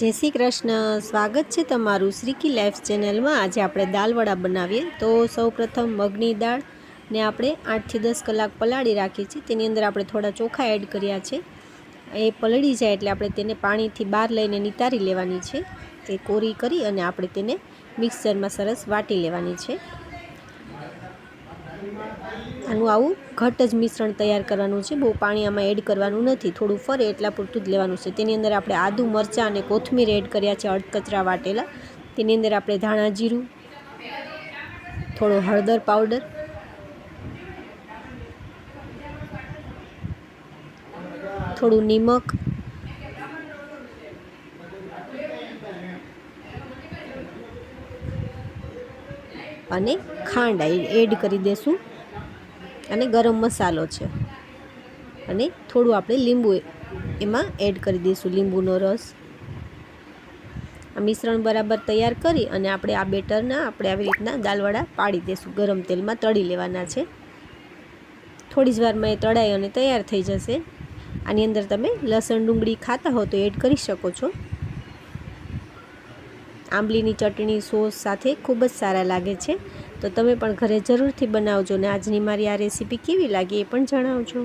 જય શ્રી કૃષ્ણ. સ્વાગત છે તમારું શ્રીકી લાઈફ ચેનલમાં. આજે આપણે દાળ વડા બનાવીએ. તો સૌપ્રથમ મગની દાળ ને આપણે આઠથી દસ કલાક પલાળી રાખી છે તેની અંદર આપણે થોડા ચોખા એડ કર્યા છે. એ પલળી જાય એટલે આપણે તેને પાણીથી બહાર લઈને નિતારી લેવાની છે. તે કોરી કરી અને આપણે તેને મિક્સરમાં સરસ વાટી લેવાની છે. આનું આવું ઘટ જ મિશ્રણ તૈયાર કરવાનું છે. બહુ પાણી આમાં એડ કરવાનું નથી. થોડું ફરે એટલા પૂરતું જ લેવાનું છે. તેની અંદર આપણે આદુ, મરચાં અને કોથમીર એડ કર્યા છે અડકચરા વાટેલા. તેની અંદર આપણે ધાણા, જીરું, થોડો હળદર પાવડર, થોડું નિમક, અને ખાંડ એડ કરી દેશું. અને ગરમ મસાલો છે. અને થોડું આપણે લીંબુ એમાં એડ કરી દઈશું, લીંબુનો રસ. આ મિશ્રણ બરાબર તૈયાર કરી અને આપણે આ બેટરના આપણે આવી રીતના દાલવડા પાડી દઈશું. ગરમ તેલમાં તળી લેવાના છે. થોડી જ વારમાં એ તળાઈ અને તૈયાર થઈ જશે. આની અંદર તમે લસણ ડુંગળી ખાતા હો તો એડ કરી શકો છો. આંબલીની ચટણી, સોસ સાથે ખૂબ જ સારા લાગે છે. તો તમે પણ ઘરે જરૂરથી બનાવજો ને આજની મારી આ રેસીપી કેવી લાગી એ પણ જણાવજો.